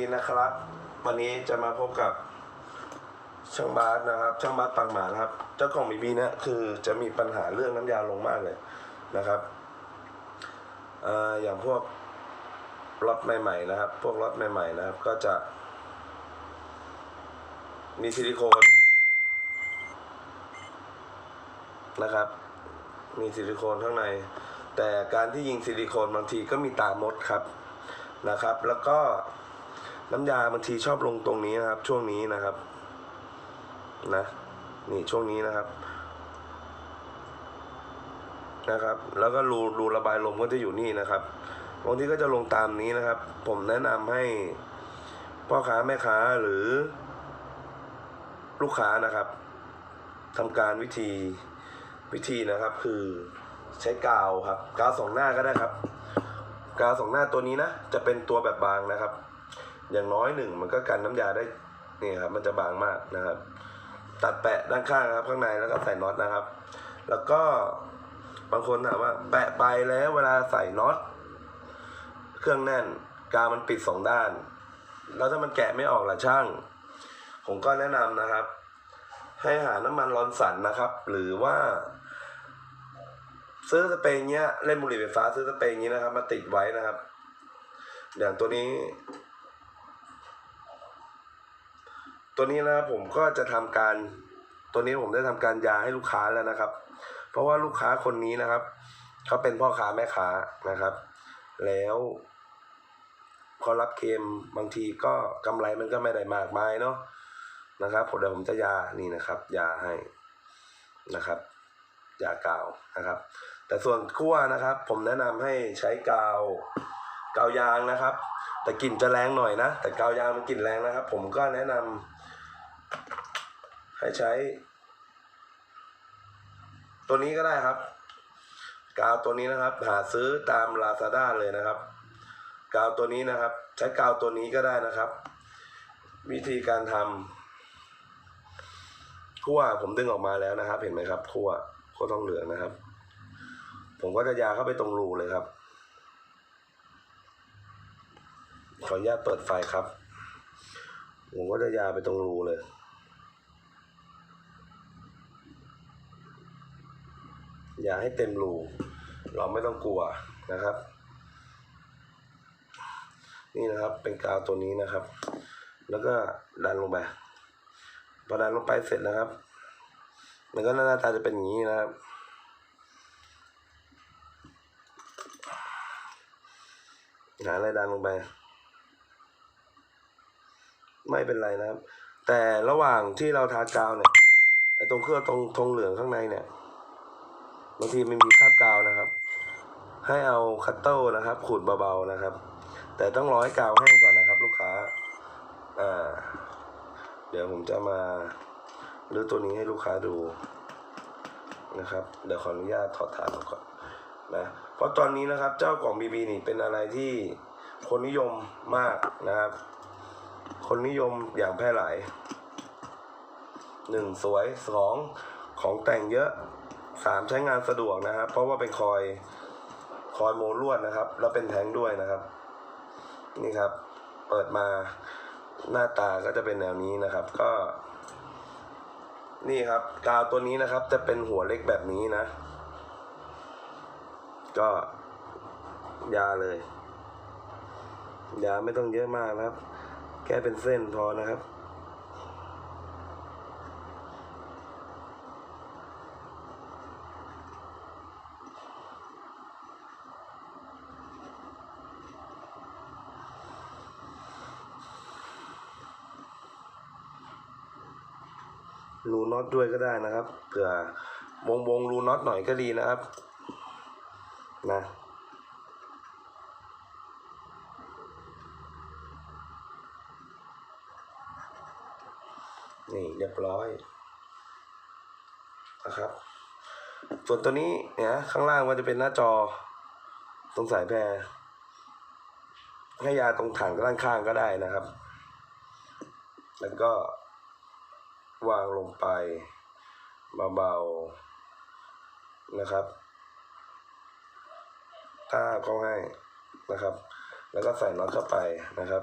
ดีนะครับ วันนี้จะมาพบกับช่างบาสนะครับ ช่างบาสปังหมานะครับ เจ้าของบีบีนี่ยคือจะมีปัญหาเรื่องน้ำยาลงมากเลยนะครับอออย่างพวกล็อตใหม่ ๆ นะครับ พวกล็อตใหม่ ๆ นะครับ ก็จะ มีซิลิโคนนะครับ มีซิลิโคนข้างใน แต่การที่ยิงซิลิโคนบางทีก็มีตามดครับนะครับ แล้วก็ น้ำยาบางทีชอบลงตรงนี้นะครับ ช่วงนี้นะครับ นะ นี่ช่วงนี้นะครับ นะครับ แล้วก็รูรูระบายลมก็จะอยู่นี่นะครับบางทีก็จะลงตามนี้นะครับ ผมแนะนำให้พ่อค้าแม่ค้าหรือ ลูกค้านะครับทำการวิธีวิธีนะครับ คือใช้กาวครับ กาวสองหน้าก็ได้ครับ กาวสองหน้าตัวนี้นะ จะเป็นตัวแบบบางนะครับ อย่างน้อยหนึ่งมันก็กันน้ำยาได้นี่ครับมันจะบางมากนะครับ ตัดแปะด้านข้างครับ ข้างในแล้วก็ใส่น็อตนะครับ แล้วก็บางคนถามว่า แปะไปแล้วเวลาใส่น็อตเครื่องแน่นกาวมันปิดสองด้าน แล้วถ้ามันแกะไม่ออกล่ะช่าง ผมก็แนะนำนะครับ ให้หาน้ำมันร้อนสันนะครับ หรือว่า ซื้อสเปรย์เนี้ยเล่นบุหรี่ไฟฟ้าซื้อสเปรย์นี้นะครับ มาติดไว้นะครับ อย่างตัวนี้ ตัวนี้นะครับผมก็จะทำการตัวนี้ผมได้ทำการยาให้ลูกค้าแล้วนะครับ เพราะว่าลูกค้าคนนี้นะครับเขาเป็นพ่อค้าแม่ค้านะครับ แล้วเขารับเค็มบางทีก็กำไรมันก็ไม่ได้มากมายเนาะนะครับผมเดี๋ยวผมจะยานี่นะครับ ยาให้นะครับยากาวนะครับ แต่ส่วนคั่วนะครับ ผมแนะนำให้ใช้กาวกาวยางนะครับ แต่กลิ่นจะแรงหน่อยนะ แต่กาวยางมันกลิ่นแรงนะครับ ผมก็แนะนำ ให้ใช้ ตัวนี้ก็ได้ครับ กาวตัวนี้นะครับ หาซื้อตาม Lazada เลยนะครับ กาวตัวนี้นะครับ ใช้กาวตัวนี้ก็ได้นะครับ วิธีการทำคั่วผมดึงออกมาแล้วนะครับ เห็นไหมครับคั่วคั่วทองเหลืองนะครับ ผมก็จะยาเข้าไปตรงรูเลยครับขออนุญาตเปิดไฟครับ ผมก็จะยาไปตรงรูเลย อย่าให้เต็มรูเราไม่ต้องกลัวนะครับ นี่นะครับเป็นกาวตัวนี้นะครับ แล้วก็ดันลงไปพอดันลงไปเสร็จนะครับ มันก็หน้าตาจะเป็นอย่างนี้นะครับหาอะไรดันลงไป ไม่เป็นไรนะครับ แต่ระหว่างที่เราทากาวเนี่ยไอ้ตรงเครื่องตรงทงเหลืองข้างในเนี่ย บางทีมันมีคราบกาวนะครับ ให้เอาคัตเตอร์นะครับ ขูดเบาๆนะครับ แต่ต้องรอให้กาวแห้งก่อนนะครับ ลูกค้าอ่าเดี๋ยวผมจะมารื้อตัวนี้ให้ลูกค้าดูนะครับ เดี๋ยวขออนุญาตถอดฐานออกก่อนนะเพราะตอนนี้นะครับเจ้ากล่องบีบีนี่เป็นอะไรที่คนนิยมมากนะครับ คนนิยมอย่างแพร่หลายหนึ่งสวยสองของแต่งเยอะ สามใช้งานสะดวกนะครับ เพราะว่าเป็นคอยคอยโมลวดนะครับ แล้วเป็นแท้งด้วยนะครับ นี่ครับ เปิดมาหน้าตาก็จะเป็นแนวนี้นะครับ ก็ นี่ครับ กาวตัวนี้นะครับ จะเป็นหัวเล็กแบบนี้นะ ก็ยาเลยยาไม่ต้องเยอะมากนะครับ แค่เป็นเส้นพอนะครับ รูน็อตด้วยก็ได้นะครับ เผื่อวงวงรูน็อตหน่อยก็ดีนะครับ นะนี่เรียบร้อยนะครับ ส่วนตัวนี้เนี่ยข้างล่างมันจะเป็นหน้าจอ ตรงสายแพรให้ยาตรงถังด้านข้างก็ได้นะครับ แล้วก็ วางลงไปเบาๆนะครับ ถ้าเขาให้นะครับ แล้วก็ใส่น็อตเข้าไปนะครับ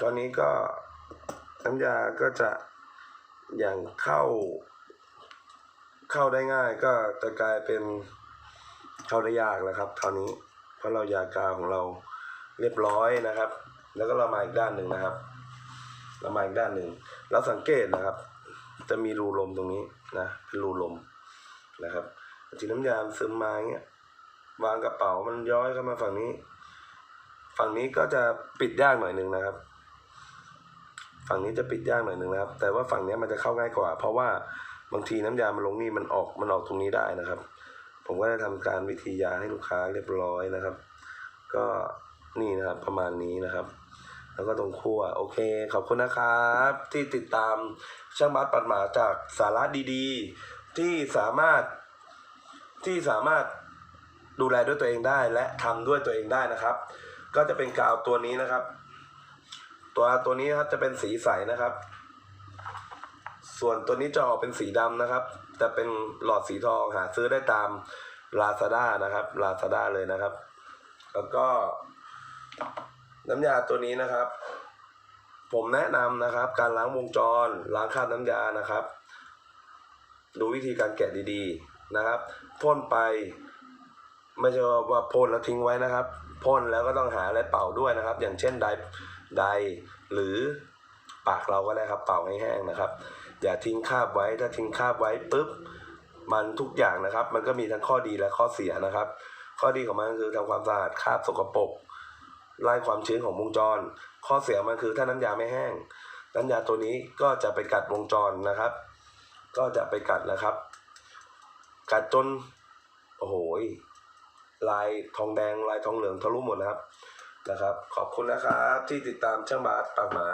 ตอนนี้ก็น้ำยาก็จะอย่างเข้า เข้าได้ง่ายก็จะกลายเป็นเข้าได้ยากแล้วครับคราวนี้ เราะเรายากาวของเราเรียบร้อยนะครับ แล้วก็เรามาอีกด้านหนึ่งนะครับ เรามาอีกด้านหนึ่งเราสังเกตนะครับ จะมีรูลมตรงนี้นะเป็นรูลมนะครับทีน้ำยาซึมมาอย่างเงี้ยวางกระเป๋ามันย้อยเข้ามาฝั่งนี้ ฝั่งนี้ก็จะปิดยากหน่อยหนึ่งนะครับ ฝั่งนี้จะปิดยากหน่อยหนึ่งนะครับ แต่ว่าฝั่งนี้มันจะเข้าง่ายกว่า เพราะว่าบางทีน้ำยามันลงนี่มันออกมันออกตรงนี้ได้นะครับ ผมก็ได้ทำการวิธียาให้ลูกค้าเรียบร้อยนะครับ ก็นี่นะครับประมาณนี้นะครับ แล้วก็ตรงขั้วโอเค ขอบคุณนะครับ ที่ติดตามช่างบัสปัดหมาจากสาระดีๆ ที่สามารถที่สามารถดูแลด้วยตัวเองได้และทำด้วยตัวเองได้นะครับ ก็จะเป็นกาวตัวนี้นะครับ ตัวตัวนี้นะครับจะเป็นสีใสนะครับ ส่วนตัวนี้จะออกเป็นสีดำนะครับ จะเป็นหลอดสีทองหาซื้อได้ตาม Lazada นะครับ Lazada เลยนะครับ แล้วก็ น้ำยาตัวนี้นะครับ ผมแนะนำนะครับ การล้างวงจร ล้างคราบน้ำยานะครับ ดูวิธีการแกะดีๆนะครับพ่นไปไม่ใช่ว่าพ่นแล้วทิ้งไว้นะครับพ่นแล้วก็ต้องหาอะไรเป่าด้วยนะครับ อย่างเช่นไดไดหรือปากเราก็ได้ครับ เป่าให้แห้งนะครับ อย่าทิ้งคาบไว้ถ้าทิ้งคาบไว้ปุ๊บมันทุกอย่างนะครับ มันก็มีทั้งข้อดีและข้อเสียนะครับ ข้อดีของมันคือทำความสะอาดคาบสกปรกไล่ความชื้นของวงจร ข้อเสียมันคือถ้าน้ำยาไม่แห้ง น้ำยาตัวนี้ก็จะไปกัดวงจรนะครับ ก็จะไปกัดนะครับ กัดจนโอ้โหลายทองแดงลายทองเหลืองทะลุหมดนะครับนะครับ ขอบคุณนะครับที่ติดตามช่างบาสปากหมา